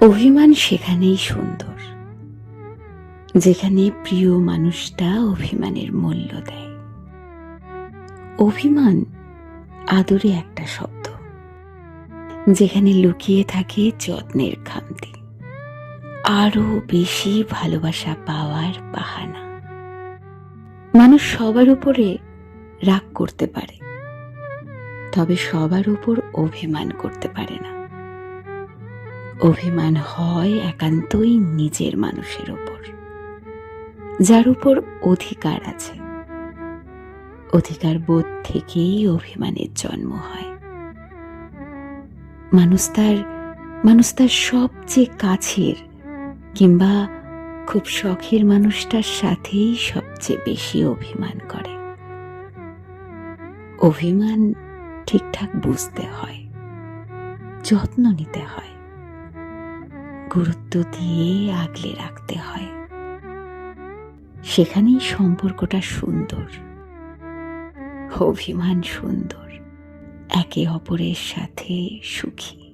অভিমান সেখানেই সুন্দর, যেখানে প্রিয় মানুষটা অভিমানের মূল্য দেয়। অভিমান আদরে একটা শব্দ, যেখানে লুকিয়ে থাকে যত্নের খামতি। আরও বেশি ভালোবাসা পাওয়ার বাহানা। মানুষ সবার উপরে রাগ করতে পারে, তবে সবার উপর অভিমান করতে পারে না। অভিমান হয় একান্তই নিজের মানুষের ওপর, যার উপর অধিকার আছে। অধিকার বোধ থেকেই অভিমানের জন্ম হয়। মানুষ তার মানুষ তার সবচেয়ে কাছের কিংবা খুব শখের মানুষটার সাথেই সবচেয়ে বেশি অভিমান করে। অভিমান ঠিকঠাক বুঝতে হয়, যত্ন নিতে হয়। গুরুত্ব দিয়ে আগলে রাখতে হয়। সেখানেই সম্পর্কটা সুন্দর। অভিমান সুন্দর। একে অপরের সাথে সুখী।